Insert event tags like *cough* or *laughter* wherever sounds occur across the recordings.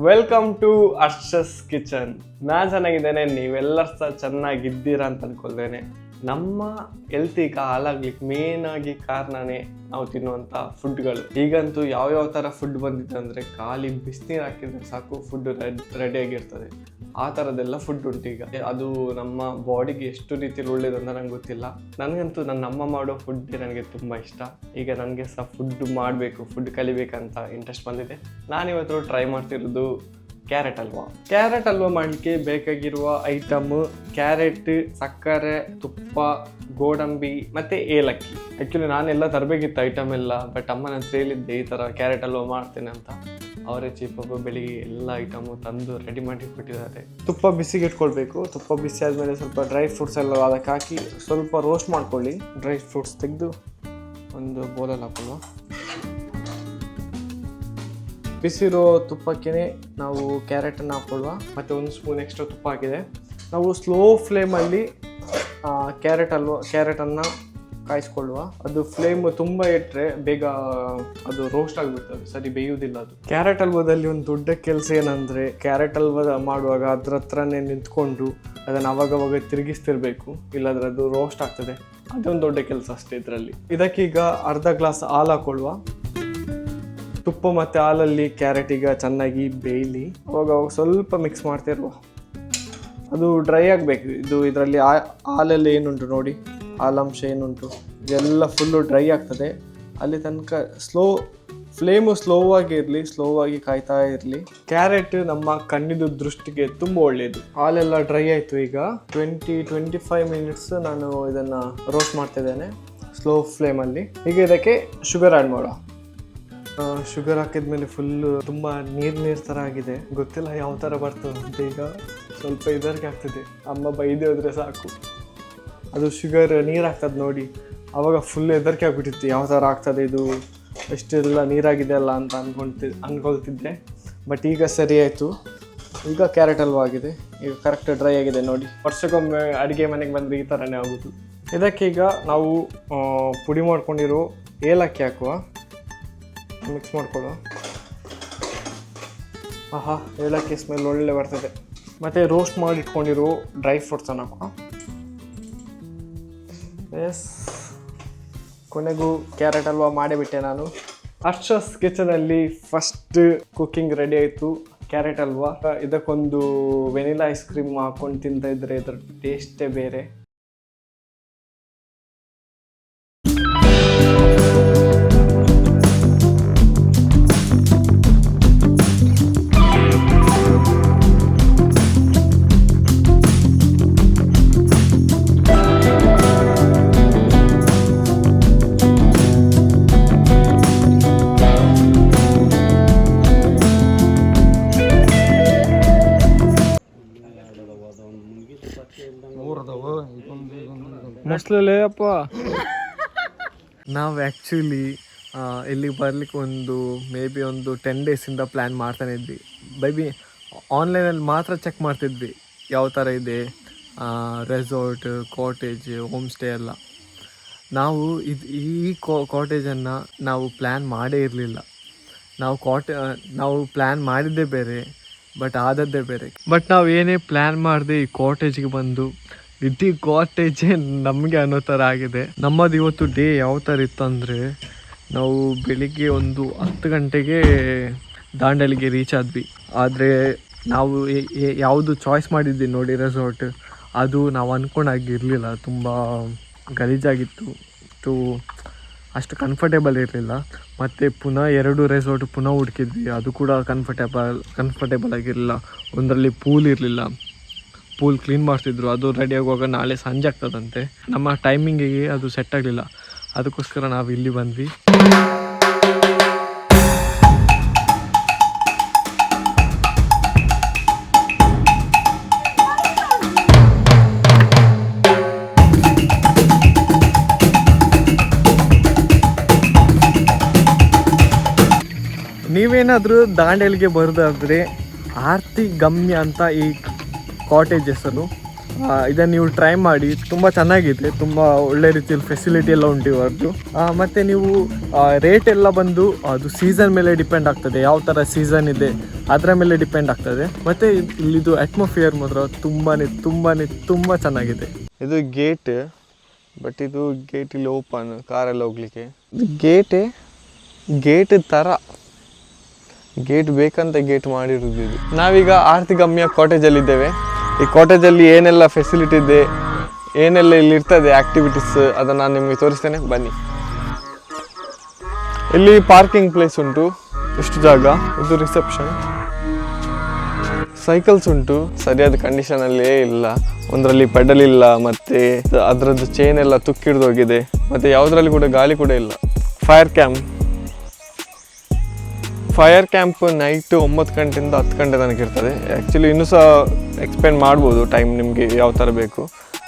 Welcome to ಅರ್ಷಸ್ kitchen ನಾನು ಚೆನ್ನಾಗಿದ್ದೇನೆ ನೀವೆಲ್ಲರೂ ಸಹ ಚೆನ್ನಾಗಿದ್ದೀರಾ ಅಂತ ಅನ್ಕೊಳ್ತೇನೆ ನಮ್ಮ ಹೆಲ್ತಿಗೆ ಹಾಳಾಗ್ಲಿಕ್ಕೆ ಮೇನ್ ಆಗಿ ಕಾರಣನೇ ನಾವು ತಿನ್ನುವಂಥ ಫುಡ್ಗಳು ಈಗಂತೂ ಯಾವ್ಯಾವ ಥರ ಫುಡ್ ಬಂದಿದೆ ಅಂದರೆ ಖಾಲಿ ಬಿಸಿನೀರು ಹಾಕಿದ್ರೆ ಸಾಕು ಫುಡ್ ರೆಡಿ ಆಗಿರ್ತದೆ. ಆ ಥರದ್ದೆಲ್ಲ ಫುಡ್ ಉಂಟು ಈಗ. ಅದು ನಮ್ಮ ಬಾಡಿಗೆ ಎಷ್ಟು ರೀತಿಯಲ್ಲಿ ಒಳ್ಳೇದು ಅಂತ ನಂಗೆ ಗೊತ್ತಿಲ್ಲ. ನನಗಂತೂ ನನ್ನ ಅಮ್ಮ ಮಾಡೋ ಫುಡ್ ನನಗೆ ತುಂಬ ಇಷ್ಟ. ಈಗ ನನಗೆ ಸಹ ಫುಡ್ ಮಾಡಬೇಕು ಫುಡ್ ಕಲಿಬೇಕಂತ ಇಂಟ್ರೆಸ್ಟ್ ಬಂದಿದೆ. ನಾನಿವತ್ತು ಟ್ರೈ ಮಾಡ್ತಿರೋದು ಕ್ಯಾರೆಟ್ ಹಲ್ವಾ ಕ್ಯಾರೆಟ್ ಹಲ್ವಾ ಮಾಡಲಿಕ್ಕೆ ಬೇಕಾಗಿರುವ ಐಟಮ್ ಕ್ಯಾರೆಟ್, ಸಕ್ಕರೆ, ತುಪ್ಪ, ಗೋಡಂಬಿ ಮತ್ತೆ ಏಲಕ್ಕಿ. ಆ್ಯಕ್ಚುಲಿ ನಾನೆಲ್ಲ ತರಬೇಕಿತ್ತು ಐಟಮ್ ಎಲ್ಲ ಬಟ್ ಅಮ್ಮ ನನ್ನ ಹೇಳಿದ್ದೆ ಈ ಥರ ಕ್ಯಾರೆಟ್ ಹಲ್ವಾ ಮಾಡ್ತೇನೆ ಅಂತ. ಅವರೇ ಚೀಪಬ್ಬ ಬೆಳಿಗ್ಗೆ ಎಲ್ಲ ಐಟಮು ತಂದು ರೆಡಿ ಮಾಡಿ ಕೊಟ್ಟಿದ್ದಾರೆ. ತುಪ್ಪ ಬಿಸಿಗೆ ಇಟ್ಕೊಳ್ಬೇಕು. ತುಪ್ಪ ಬಿಸಿ ಆದಮೇಲೆ ಸ್ವಲ್ಪ ಡ್ರೈ ಫ್ರೂಟ್ಸ್ ಎಲ್ಲ ಅದಕ್ಕೆ ಹಾಕಿ ಸ್ವಲ್ಪ ರೋಸ್ಟ್ ಮಾಡ್ಕೊಳ್ಳಿ. ಡ್ರೈ ಫ್ರೂಟ್ಸ್ ತೆಗೆದು ಒಂದು ಬೋಲಲ್ಲಿ ಹಾಕೊಳ್ಳುವ ಬಿಸಿರೋ ತುಪ್ಪಕ್ಕೆ ನಾವು ಕ್ಯಾರೆಟನ್ನು ಹಾಕೊಳ್ಳುವ ಮತ್ತು ಒಂದು ಸ್ಪೂನ್ ಎಕ್ಸ್ಟ್ರಾ ತುಪ್ಪ ಹಾಕಿದೆ. ನಾವು ಸ್ಲೋ ಫ್ಲೇಮಲ್ಲಿ ಕ್ಯಾರೆಟ್ ಅಲ್ವ ಕ್ಯಾರೆಟನ್ನು ಕಾಯಿಸ್ಕೊಳ್ಳುವ. ಅದು ಫ್ಲೇಮ್ ತುಂಬ ಇಟ್ಟರೆ ಬೇಗ, ಅದು ರೋಸ್ಟ್ ಆಗಿಬಿಡ್ತದೆ. ಸರಿ, ಬೇಯುವುದಿಲ್ಲ ಅದು. ಕ್ಯಾರೆಟ್ ಹಲ್ವದಲ್ಲಿ ಒಂದು ದೊಡ್ಡ ಕೆಲಸ ಏನಂದರೆ ಕ್ಯಾರೆಟ್ ಹಲ್ವ ಮಾಡುವಾಗ ಅದ್ರ ಹತ್ರನೇ ನಿಂತ್ಕೊಂಡು ಅದನ್ನು ಅವಾಗವಾಗ ತಿರುಗಿಸ್ತಿರ್ಬೇಕು. ಇಲ್ಲಾಂದ್ರೆ ಅದು ರೋಸ್ಟ್ ಆಗ್ತದೆ. ಅದೊಂದು ದೊಡ್ಡ ಕೆಲಸ ಅಷ್ಟೇ ಇದರಲ್ಲಿ. ಇದಕ್ಕೀಗ ಅರ್ಧ ಗ್ಲಾಸ್ ಹಾಲು ಹಾಕೊಳ್ಳುವ ತುಪ್ಪ ಮತ್ತು ಹಾಲಲ್ಲಿ ಕ್ಯಾರೆಟ್ ಈಗ ಚೆನ್ನಾಗಿ ಬೇಯಲಿ. ಅವಾಗ ಅವಾಗ ಸ್ವಲ್ಪ ಮಿಕ್ಸ್ ಮಾಡ್ತಿರುವ. ಅದು ಡ್ರೈ ಆಗಬೇಕು. ಇದು ಇದರಲ್ಲಿ ಹಾಲಲ್ಲಿ ಏನುಂಟು ನೋಡಿ? ಹಾಲಂಶ ಏನುಂಟು? ಇದೆಲ್ಲ ಫುಲ್ಲು ಡ್ರೈ ಆಗ್ತದೆ. ಅಲ್ಲಿ ತನಕ ಸ್ಲೋ ಫ್ಲೇಮು ಸ್ಲೋ ಆಗಿ ಇರಲಿ ಆಗಿ ಕಾಯ್ತಾ ಇರಲಿ. ಕ್ಯಾರೆಟ್ ನಮ್ಮ ಕಣ್ಣಿದು ದೃಷ್ಟಿಗೆ ತುಂಬ ಒಳ್ಳೆಯದು ಹಾಲೆಲ್ಲ ಡ್ರೈ ಆಯಿತು ಈಗ. ಟ್ವೆಂಟಿ ಟ್ವೆಂಟಿ ಫೈವ್ ಮಿನಿಟ್ಸ್ ನಾನು ಇದನ್ನು ರೋಸ್ಟ್ ಮಾಡ್ತಿದ್ದೇನೆ. ಸ್ಲೋ ಫ್ಲೇಮಲ್ಲಿ ಈಗ ಇದಕ್ಕೆ ಶುಗರ್ ಆ್ಯಡ್ ಮಾಡುವ ಶುಗರ್ ಹಾಕಿದ್ಮೇಲೆ ಫುಲ್ಲು ತುಂಬ ನೀರು ನೀರು ಥರ ಆಗಿದೆ. ಗೊತ್ತಿಲ್ಲ ಯಾವ ಥರ ಬರ್ತದೆ ಅಂತ ಈಗ ಸ್ವಲ್ಪ ಇದರಿಗೆ ಆಗ್ತದೆ. ಅಮ್ಮ ಬೈದೆ ಹೋದ್ರೆ ಸಾಕು. ಅದು ಶುಗರ್ ನೀರು ಆಗ್ತದೆ ನೋಡಿ. ಆವಾಗ ಫುಲ್ ಹೆದರಿಕೆ ಆಗ್ಬಿಟ್ಟಿತ್ತು. ಯಾವ ಥರ ಆಗ್ತದೆ ಇದು? ಎಷ್ಟೆಲ್ಲ ನೀರಾಗಿದೆ ಅಲ್ಲ ಅಂತ ಅಂದ್ಕೊಳ್ತಿ ಅಂದ್ಕೊಳ್ತಿದ್ದೆ ಬಟ್ ಈಗ ಸರಿ ಆಯಿತು. ಈಗ ಕ್ಯಾರೆಟ್ ಅಲ್ವಾ ಆಗಿದೆ. ಈಗ ಕರೆಕ್ಟ್ ಡ್ರೈ ಆಗಿದೆ ನೋಡಿ. ವರ್ಷಕ್ಕೊಮ್ಮೆ ಅಡುಗೆ ಮನೆಗೆ ಬಂದರೆ ಈ ಥರನೇ ಆಗೋದು. ಇದಕ್ಕೀಗ ನಾವು ಪುಡಿ ಮಾಡ್ಕೊಂಡಿರೋ ಏಲಕ್ಕಿ ಹಾಕುವ. ಮಿಕ್ಸ್ ಮಾಡ್ಕೊಳ್ಳುವ ಆಹಾ, ಏಲಕ್ಕಿ ಸ್ಮೆಲ್ ಒಳ್ಳೆ ಬರ್ತದೆ. ಮತ್ತು ರೋಸ್ಟ್ ಮಾಡಿ ಇಟ್ಕೊಂಡಿರೋ ಡ್ರೈ ಫ್ರೂಟ್ಸ್ ಹಾಕುವ ಎಸ್ ಕೊನೆಗೂ ಕ್ಯಾರೆಟ್ ಹಲ್ವಾ ಮಾಡಿಬಿಟ್ಟೆ ನಾನು. ಅರ್ಷಸ್ ಕಿಚನಲ್ಲಿ ಫಸ್ಟ್ ಕುಕ್ಕಿಂಗ್ ರೆಡಿ ಆಯಿತು. ಕ್ಯಾರೆಟ್ ಹಲ್ವಾ ಇದಕ್ಕೊಂದು ವೆನಿಲಾ ಐಸ್ ಕ್ರೀಮ್ ಹಾಕೊಂಡು ತಿಂತಾ ಇದ್ರೆ ಇದ್ರ ಟೇಸ್ಟೇ ಬೇರೆ. ಮೊಸಲೇ ಅಪ್ಪ. ನಾವು ಆ್ಯಕ್ಚುಲಿ ಇಲ್ಲಿಗೆ ಬರ್ಲಿಕ್ಕೆ ಒಂದು ಮೇ ಬಿ ಒಂದು ಟೆನ್ ಡೇಸಿಂದ ಪ್ಲ್ಯಾನ್ ಮಾಡ್ತಾನೆ ಇದ್ವಿ. ಬೈ ಬಿ ಆನ್ಲೈನಲ್ಲಿ ಮಾತ್ರ ಚೆಕ್ ಮಾಡ್ತಿದ್ವಿ ಯಾವ ಥರ ಇದೆ ರೆಸಾರ್ಟ್ ಕಾಟೇಜ್ ಹೋಮ್ ಸ್ಟೇ ಎಲ್ಲ. ನಾವು ಇದು ಈ ಕಾಟೇಜನ್ನು ನಾವು ಪ್ಲ್ಯಾನ್ ಮಾಡೇ ಇರಲಿಲ್ಲ. ನಾವು ಕಾಟೇ ನಾವು ಪ್ಲ್ಯಾನ್ ಮಾಡಿದ್ದೇ ಬೇರೆ ಬಟ್ ಆದದ್ದೇ ಬೇರೆ. ಬಟ್ ನಾವು ಏನೇ ಪ್ಲ್ಯಾನ್ ಮಾಡಿದೆ ಈ ಕಾಟೇಜ್ಗೆ ಬಂದು ಇಡೀ ಕಾಟೇಜೇ ನಮಗೆ ಅನ್ನೋ ಥರ ಆಗಿದೆ. ನಮ್ಮದು ಇವತ್ತು ಡೇ ಯಾವ ಥರ ಇತ್ತು ಅಂದರೆ, ನಾವು ಬೆಳಿಗ್ಗೆ ಒಂದು ಹತ್ತು ಗಂಟೆಗೆ ದಾಂಡಲಿಗೆ ರೀಚ್ ಆದ್ವಿ. ಆದರೆ ನಾವು ಯಾವುದು ಚಾಯ್ಸ್ ಮಾಡಿದ್ವಿ ನೋಡಿ ರೆಸಾರ್ಟ್ ಅದು ನಾವು ಅಂದ್ಕೊಂಡಾಗಿರಲಿಲ್ಲ ತುಂಬ ಗಲೀಜಾಗಿತ್ತು. ಇತ್ತು ಅಷ್ಟು ಕಂಫರ್ಟೇಬಲ್ ಇರಲಿಲ್ಲ. ಮತ್ತು ಪುನಃ ಎರಡು ರೆಸಾರ್ಟ್ ಪುನಃ ಹುಡುಕಿದ್ವಿ. ಅದು ಕೂಡ ಕಂಫರ್ಟೇಬಲ್ ಕಂಫರ್ಟೇಬಲ್ ಆಗಿರಲಿಲ್ಲ. ಒಂದರಲ್ಲಿ ಪೂಲ್ ಇರಲಿಲ್ಲ. ಪೂಲ್ ಕ್ಲೀನ್ ಮಾಡ್ತಿದ್ರು, ಅದು ರೆಡಿ ಆಗುವಾಗ ನಾಳೆ ಸಂಜೆ ಆಗ್ತದಂತೆ. ನಮ್ಮ ಟೈಮಿಂಗಿಗೆ ಅದು ಸೆಟ್ ಆಗಲಿಲ್ಲ. ಅದಕ್ಕೋಸ್ಕರ ನಾವು ಇಲ್ಲಿ ಬಂದ್ವಿ. ನೀವೇನಾದರೂ ದಾಂಡೇಲಿಗೆ ಬರೋದಾದರೆ ಆರ್ತಿ ಗಮ್ಯ ಅಂತ ಈ ಕಾಟೇಜ್ ಹೆಸರು ಇದನ್ನು ನೀವು ಟ್ರೈ ಮಾಡಿ, ತುಂಬ ಚೆನ್ನಾಗಿದೆ, ತುಂಬ ಒಳ್ಳೆ ರೀತಿಯಲ್ಲಿ ಫೆಸಿಲಿಟಿ ಎಲ್ಲ ಉಂಟು ಇವರದ್ದು ಮತ್ತು ನೀವು ರೇಟ್ ಎಲ್ಲ ಬಂದು, ಅದು ಸೀಸನ್ ಮೇಲೆ ಡಿಪೆಂಡ್ ಆಗ್ತದೆ, ಯಾವ ಥರ ಸೀಸನ್ ಇದೆ, ಅದರ ಮೇಲೆ ಡಿಪೆಂಡ್ ಆಗ್ತದೆ. ಮತ್ತು ಇಲ್ಲಿದು ಅಟ್ಮಾಸ್ಫಿಯರ್ ಮಾತ್ರ ತುಂಬಾ ತುಂಬಾ ತುಂಬ ಚೆನ್ನಾಗಿದೆ. ಇದು ಗೇಟ್ ಬಟ್ ಇದು ಗೇಟ್ ಇಲ್ಲಿ ಓಪನ್ ಕಾರೆಲ್ಲ ಹೋಗ್ಲಿಕ್ಕೆ. ಗೇಟೇ ಗೇಟ್ ಥರ ಗೇಟ್ ಬೇಕಂತ ಗೇಟ್ ಮಾಡಿರೋದು ಇದು. ನಾವೀಗ ಆರ್ತಿ ಗಮ್ಯ ಕಾಟೇಜಲ್ಲಿ ಇದ್ದೇವೆ ಈ ಕಾಟೇಜಲ್ಲಿ ಏನೆಲ್ಲ ಫೆಸಿಲಿಟಿ ಇದೆ, ಏನೆಲ್ಲ ಇಲ್ಲಿ ಇರ್ತದೆ ಆಕ್ಟಿವಿಟೀಸ್ ಅದನ್ನು ನಾನು ನಿಮಗೆ ತೋರಿಸ್ತೇನೆ, ಬನ್ನಿ. ಇಲ್ಲಿ ಪಾರ್ಕಿಂಗ್ ಪ್ಲೇಸ್ ಉಂಟು, ಇಷ್ಟು ಜಾಗ, ಇದು ರಿಸೆಪ್ಷನ್ ಸೈಕಲ್ಸ್ ಉಂಟು, ಸರಿಯಾದ ಕಂಡೀಷನಲ್ಲೇ ಇಲ್ಲ. ಒಂದರಲ್ಲಿ ಪೆಡಲ್ ಇಲ್ಲ, ಮತ್ತೆ ಅದರದ್ದು ಚೈನ್ ಎಲ್ಲ ತುಕ್ಕಿಡ್ದೋಗಿದೆ ಮತ್ತೆ ಯಾವುದ್ರಲ್ಲಿ ಕೂಡ ಗಾಳಿ ಕೂಡ ಇಲ್ಲ. Fire camp fire camp night ಒಂಬತ್ತು ಗಂಟೆಯಿಂದ ಹತ್ತು ಗಂಟೆ ತನಕ ಇರ್ತದೆ. ಆ್ಯಕ್ಚುಲಿ ಇನ್ನೂ ಸಹ ಎಕ್ಸ್ಪೆಂಡ್ ಮಾಡ್ಬೋದು ಟೈಮ್ ನಿಮಗೆ ಯಾವ ಥರ ಬೇಕು.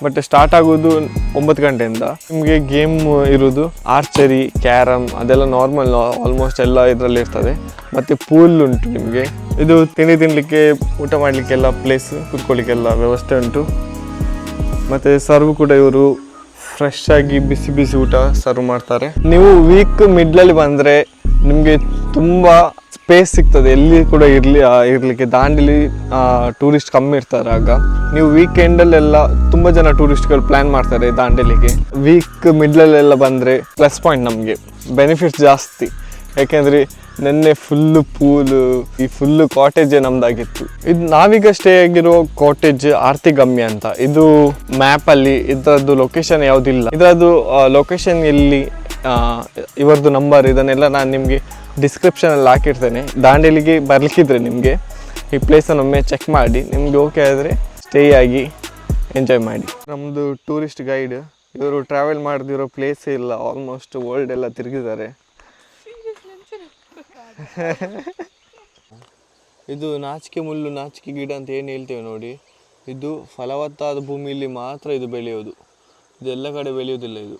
ಬಟ್ ಸ್ಟಾರ್ಟ್ ಆಗೋದು ಒಂಬತ್ತು ಗಂಟೆಯಿಂದ. ನಿಮಗೆ ಗೇಮ್ ಇರೋದು ಆರ್ಚರಿ ಕ್ಯಾರಮ್ ಅದೆಲ್ಲ ನಾರ್ಮಲ್ ಆಲ್ಮೋಸ್ಟ್ ಎಲ್ಲ ಇದರಲ್ಲಿ ಇರ್ತದೆ. ಮತ್ತು ಪೂಲ್ ಉಂಟು ನಿಮಗೆ. ಇದು ತಿಂಡಿ ತಿನ್ನಲಿಕ್ಕೆ ಊಟ ಮಾಡಲಿಕ್ಕೆಲ್ಲ ಪ್ಲೇಸ್ ಕುತ್ಕೊಳ್ಳಿಕ್ಕೆಲ್ಲ ವ್ಯವಸ್ಥೆ ಉಂಟು. ಮತ್ತು ಸರ್ವ್ ಕೂಡ ಇವರು ಫ್ರೆಶ್ ಆಗಿ ಬಿಸಿ ಬಿಸಿ ಊಟ ಸರ್ವ್ ಮಾಡ್ತಾರೆ. ನೀವು ವೀಕ್ ಮಿಡ್ಲಲ್ಲಿ ಬಂದರೆ ನಿಮಗೆ ತುಂಬ ಸ್ಪೇಸ್ ಸಿಗ್ತದೆ. ಎಲ್ಲಿ ಕೂಡ ಇರಲಿ ಇರಲಿಕ್ಕೆ. ದಾಂಡೇಲಿ ಟೂರಿಸ್ಟ್ ಕಮ್ಮಿ ಇರ್ತಾರೆ ಆಗ. ನೀವು ವೀಕೆಂಡಲ್ಲೆಲ್ಲ ತುಂಬ ಜನ ಟೂರಿಸ್ಟ್ಗಳು ಪ್ಲ್ಯಾನ್ ಮಾಡ್ತಾರೆ ದಾಂಡೇಲಿಗೆ. ವೀಕ್ ಮಿಡ್ಲಲ್ಲೆಲ್ಲ ಬಂದರೆ ಪ್ಲಸ್ ಪಾಯಿಂಟ್ ನಮಗೆ. ಬೆನಿಫಿಟ್ಸ್ ಜಾಸ್ತಿ. ಯಾಕೆಂದರೆ ನೆನ್ನೆ ಫುಲ್ಲು ಪೂಲು ಈ ಫುಲ್ಲು ಕಾಟೇಜೇ ನಮ್ದಾಗಿತ್ತು. ಇದು ನಾವೀಗ ಸ್ಟೇ ಆಗಿರೋ ಕಾಟೇಜ್ ಆರ್ತಿ ಗಮ್ಯ ಅಂತ. ಇದು ಮ್ಯಾಪಲ್ಲಿ ಇದರದ್ದು ಲೊಕೇಶನ್ ಯಾವುದಿಲ್ಲ. ಇದರದ್ದು ಲೊಕೇಶನ್ ಎಲ್ಲಿ ಇವರದ್ದು ನಂಬರ್, ಇದನ್ನೆಲ್ಲ ನಾನು ನಿಮಗೆ ಡಿಸ್ಕ್ರಿಪ್ಷನಲ್ಲಿ ಹಾಕಿರ್ತೇನೆ ದಾಂಡೇಲಿಗೆ ಬರಲಿಕ್ಕಿದ್ರೆ ನಿಮಗೆ, ಈ ಪ್ಲೇಸನ್ನು ಒಮ್ಮೆ ಚೆಕ್ ಮಾಡಿ. ನಿಮಗೆ ಓಕೆ ಆದರೆ ಸ್ಟೇ ಆಗಿ ಎಂಜಾಯ್ ಮಾಡಿ. ನಮ್ಮದು ಟೂರಿಸ್ಟ್ ಗೈಡ್ ಇವರು ಟ್ರಾವೆಲ್ ಮಾಡದಿರೋ ಪ್ಲೇಸೇ ಇಲ್ಲ ಆಲ್ಮೋಸ್ಟ್ ವರ್ಲ್ಡ್ ಎಲ್ಲ ತಿರುಗಿದ್ದಾರೆ. *laughs* ಇದು ನಾಚಿಕೆ ಮುಳ್ಳು, ನಾಚಿಕೆ ಗಿಡ ಅಂತ ಏನು ಹೇಳ್ತೇವೆ ನೋಡಿ. ಇದು ಫಲವತ್ತಾದ ಭೂಮಿಯಲ್ಲಿ ಮಾತ್ರ ಇದು ಬೆಳೆಯೋದು. ಇದೆಲ್ಲ ಕಡೆ ಬೆಳೆಯೋದಿಲ್ಲ ಇದು.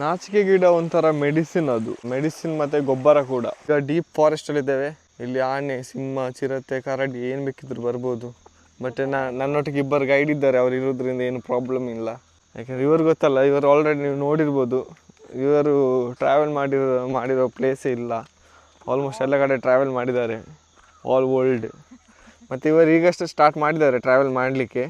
ನಾಚಿಕೆ ಗಿಡ ಒಂಥರ ಮೆಡಿಸಿನ್ ಅದು. ಮೆಡಿಸಿನ್ ಮತ್ತೆ ಗೊಬ್ಬರ ಕೂಡ. ಈಗ ಡೀಪ್ ಫಾರೆಸ್ಟ್ ಅಲ್ಲಿ ಇದ್ದೇವೆ. ಇಲ್ಲಿ ಆನೆ, ಸಿಂಹ, ಚಿರತೆ, ಕರಡಿ ಏನು ಬೇಕಿದ್ರು ಬರ್ಬೋದು. ಬಟ್ ನನ್ನೊಟ್ಟಿಗೆ ಇಬ್ಬರು ಗೈಡ್ ಇದ್ದಾರೆ. ಅವ್ರು ಇರೋದ್ರಿಂದ ಏನು ಪ್ರಾಬ್ಲಮ್ ಇಲ್ಲ. ಯಾಕಂದ್ರೆ ಇವರು ಗೊತ್ತಲ್ಲ, ಇವರು ಆಲ್ರೆಡಿ ನೀವು ನೋಡಿರ್ಬೋದು. ಇವರು ಟ್ರಾವೆಲ್ ಮಾಡಿರೋ ಮಾಡಿರೋ ಪ್ಲೇಸೇ ಇಲ್ಲ. ಆಲ್ಮೋಸ್ಟ್ ಎಲ್ಲ ಕಡೆ ಟ್ರಾವೆಲ್ ಮಾಡಿದ್ದಾರೆ. ಆಲ್ ವರ್ಲ್ಡ್ ಮತ್ತು ಇವರು ಈಗಷ್ಟೇ ಸ್ಟಾರ್ಟ್ ಮಾಡಿದ್ದಾರೆ ಟ್ರಾವೆಲ್ ಮಾಡಲಿಕ್ಕೆ.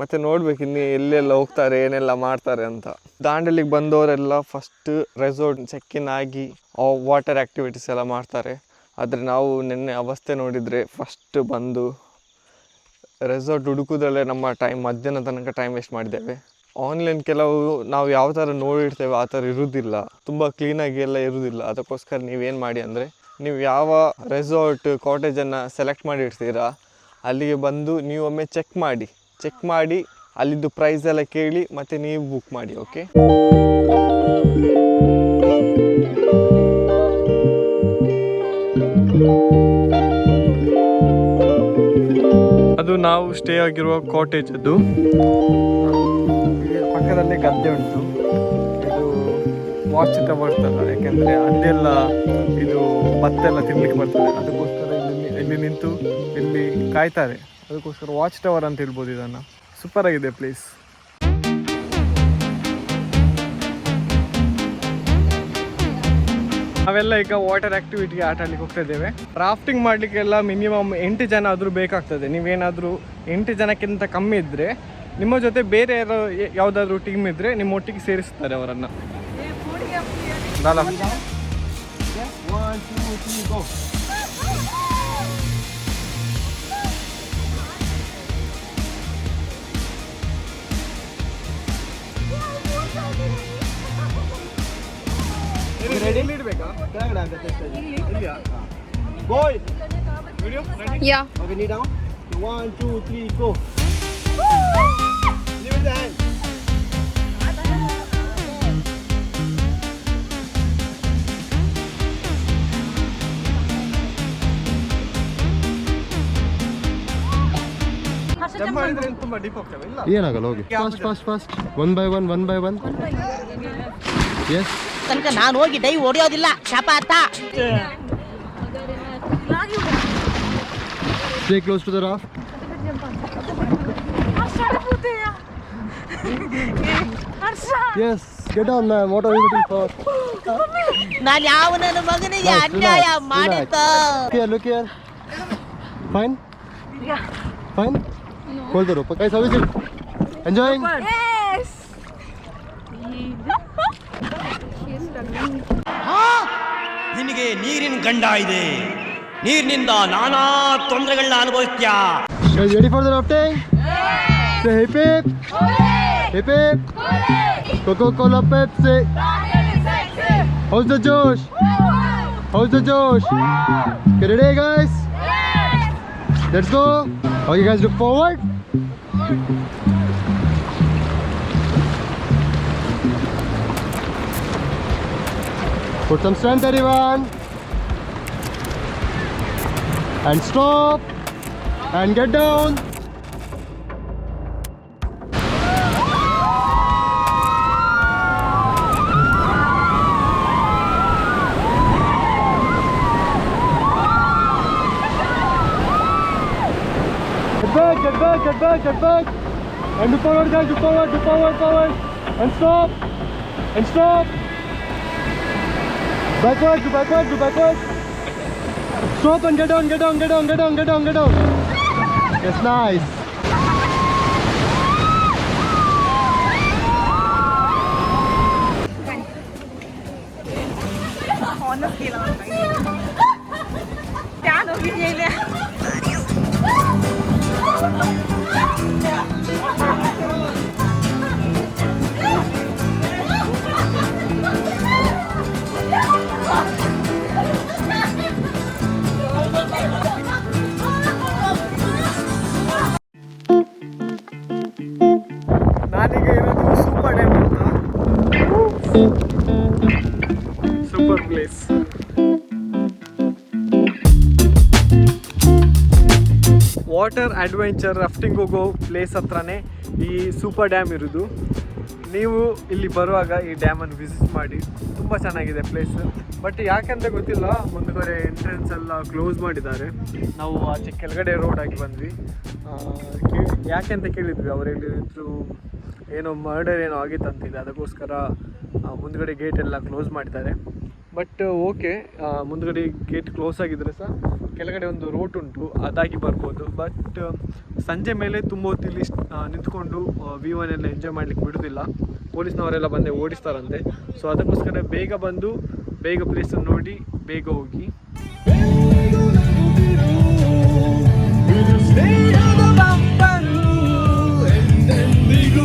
ಮತ್ತು ನೋಡ್ಬೇಕು ಇನ್ನು ಎಲ್ಲೆಲ್ಲ ಹೋಗ್ತಾರೆ, ಏನೆಲ್ಲ ಮಾಡ್ತಾರೆ ಅಂತ. ದಾಂಡಲಿಗೆ ಬಂದವರೆಲ್ಲ ಫಸ್ಟ್ ರೆಸಾರ್ಟ್ ಚೆಕ್ ಇನ್ ಆಗಿ ವಾಟರ್ ಆ್ಯಕ್ಟಿವಿಟೀಸ್ ಎಲ್ಲ ಮಾಡ್ತಾರೆ. ಆದರೆ ನಾವು ನಿನ್ನೆ ಅವಸ್ಥೆ ನೋಡಿದರೆ ಫಸ್ಟ್ ಬಂದು ರೆಸಾರ್ಟ್ ಹುಡುಕೋದ್ರಲ್ಲೇ ನಮ್ಮ ಟೈಮ್ ಮಧ್ಯಾಹ್ನ ತನಕ ಟೈಮ್ ವೇಸ್ಟ್ ಮಾಡಿದ್ದೇವೆ. ಆನ್ಲೈನ್ ಕೆಲವು ನಾವು ಯಾವ ಥರ ನೋಡಿರ್ತೇವೆ, ಆ ಥರ ಇರುವುದಿಲ್ಲ ತುಂಬ ಕ್ಲೀನಾಗಿ ಎಲ್ಲ ಇರುವುದಿಲ್ಲ ಅದಕ್ಕೋಸ್ಕರ ನೀವೇನು ಮಾಡಿ ಅಂದರೆ, ನೀವು ಯಾವ ರೆಸಾರ್ಟ್ ಕಾಟೇಜನ್ನು ಸೆಲೆಕ್ಟ್ ಮಾಡಿ ಇಡ್ತೀರಾ ಅಲ್ಲಿಗೆ ಬಂದು ನೀವೊಮ್ಮೆ ಚೆಕ್ ಮಾಡಿ. ಚೆಕ್ ಮಾಡಿ ಅಲ್ಲಿದ್ದು ಪ್ರೈಸ್ ಎಲ್ಲ ಕೇಳಿ ಮತ್ತೆ ನೀವು ಬುಕ್ ಮಾಡಿ ಓಕೆ ಅದು ನಾವು ಸ್ಟೇ ಆಗಿರುವ ಕಾಟೇಜ್ ಅದು. ಪಕ್ಕದಲ್ಲೇ ಗದ್ದೆ ಉಂಟು. ಇದು ವಾಚ್ ಬರ್ತಲ್ಲ ಯಾಕೆಂದರೆ ಅಲ್ಲೆಲ್ಲ ಇದು ಭತ್ತ ಎಲ್ಲ ತಿನ್ಲಿಕ್ಕೆ ಬರ್ತದೆ. ಅದಕ್ಕೋಸ್ಕರ ಇಲ್ಲಿ ಇಲ್ಲಿ ನಿಂತು ಇಲ್ಲಿ ಕಾಯ್ತಾರೆ. ಅದಕ್ಕೋಸ್ಕರ ವಾಚ್ ಟವರ್ ಅಂತ ಹೇಳ್ಬೋದು ಇದನ್ನು. ಸೂಪರ್ ಆಗಿದೆ ಪ್ಲೇಸ್ ನಾವೆಲ್ಲ ಈಗ ವಾಟರ್ ಆಕ್ಟಿವಿಟಿಗೆ ಆಟ ಆಡ್ಲಿಕ್ಕೆ ಹೋಗ್ತಾ ಇದ್ದೇವೆ. ರಾಫ್ಟಿಂಗ್ ಮಾಡಲಿಕ್ಕೆಲ್ಲ ಮಿನಿಮಮ್ ಎಂಟು ಜನ ಆದರೂ ಬೇಕಾಗ್ತದೆ. ನೀವೇನಾದರೂ ಎಂಟು ಜನಕ್ಕಿಂತ ಕಮ್ಮಿ ಇದ್ದರೆ ನಿಮ್ಮ ಜೊತೆ ಬೇರೆ ಯಾರು ಯಾವುದಾದ್ರೂ ಟೀಮ್ ಇದ್ದರೆ ನಿಮ್ಮ ಒಟ್ಟಿಗೆ ಸೇರಿಸ್ತಾರೆ ಅವರನ್ನು. Yeah. Okay, knee down. One, two, three, go. Leave it hand. Jump ಮಾಡಿದ್ರೆ ತುಂಬ ಡೀಪ್ ಹೋಗ್ತೇವೆ. ಇಲ್ಲ. ಏನಾಗಲ್ಲ ಹೋಗಿ. Fast fast fast one by one one by one S ತನಕ ನಾನು ಹೋಗಿ ಡೈ ಹೊಡೆಯೋದಿಲ್ಲ. ಶಾಪಾತ್ ಟ್ರೇಕ್ ಕ್ಲೋಸ್ ಟು ದಿ ರಾಫ್ ಆಶರ್ಪುತೆ ಯ ಹರ್ಷ ನಾನು ಯಾವ ನನ್ನ ಮಗನಿಗೆ ಅನ್ಯಾಯ ಮಾಡಿದಾ ಲೂಕ್ ಫೈನ್ ಫೈನ್ ಹಲೋ ಕೋಲ್ ದ ಎಂಜಾಯ್ ಗೆ ನೀರಿನ ಗಂಡಾ ಇದೆ. ನೀರಿನಿಂದ ನಾನಾ ತೊಂದರೆಗಳನ್ನು ಅನುಭವಿಸುತ್ತಾ ಯೆಡಿ ಫಾರ್ ದಿ ಆಫ್ಟೇ ಯೆ how's josh josh ಗೇಡೇ guys let's go are you guys look forward Put some strength, everyone. And stop. And get down. Get back, get back, get back, get back. And do forward, guys, do forward, do forward, forward. And stop. And stop. Backwards, backwards, backwards. Stop and get down, get down, get down, get down, get down, get down. It's nice. ನಾನೀಗ ಇರೋದು Supa dam super place. Water adventure rafting ಹೋಗೋ place ಹತ್ರನೇ ಈ super dam ಇರೋದು. ನೀವು ಇಲ್ಲಿ ಬರುವಾಗ ಈ ಡ್ಯಾಮನ್ನು ವಿಸಿಟ್ ಮಾಡಿ. ತುಂಬ ಚೆನ್ನಾಗಿದೆ ಪ್ಲೇಸ್. ಬಟ್ ಯಾಕೆಂತ ಗೊತ್ತಿಲ್ಲ ಮುಂದುಗಡೆ ಎಂಟ್ರೆನ್ಸ್ ಎಲ್ಲ ಕ್ಲೋಸ್ ಮಾಡಿದ್ದಾರೆ. ನಾವು ಆಚೆ ಕೆಳಗಡೆ ರೋಡ್ ಆಗಿ ಬಂದ್ವಿ. ಆ, ಯಾಕೆ ಅಂತ ಕೇಳಿದ್ವಿ? ಅವ್ರು ಹೇಳಿದ್ರು ಏನೋ ಮರ್ಡರ್ ಏನೋ ಆಗಿತ್ತಂತಿದೆ ಅದಕ್ಕೋಸ್ಕರ ಮುಂದುಗಡೆ ಗೇಟ್ ಎಲ್ಲ ಕ್ಲೋಸ್ ಮಾಡಿದ್ದಾರೆ. ಬಟ್ ಓಕೆ ಮುಂದ್ಗಡೆ ಗೇಟ್ ಕ್ಲೋಸ್ ಆಗಿದ್ರೆ ಸಹ ಕೆಳಗಡೆ ಒಂದು ರೋಟ್ ಉಂಟು. ಅದಾಗಿ ಬರ್ಬೋದು. ಬಟ್ ಸಂಜೆ ಮೇಲೆ ತುಂಬ ಹೊತ್ತಿಲ್ಲಿ ನಿಂತ್ಕೊಂಡು ವ್ಯೂವನ್ನೆಲ್ಲ ಎಂಜಾಯ್ ಮಾಡ್ಲಿಕ್ಕೆ ಬಿಡೋದಿಲ್ಲ. ಪೊಲೀಸ್ನವರೆಲ್ಲ ಬಂದೆ ಓಡಿಸ್ತಾರಂತೆ. ಸೊ ಅದಕ್ಕೋಸ್ಕರ ಬೇಗ ಬಂದು ಬೇಗ ಪ್ಲೇಸನ್ನು ನೋಡಿ ಬೇಗ ಹೋಗಿ. ಬೇಗ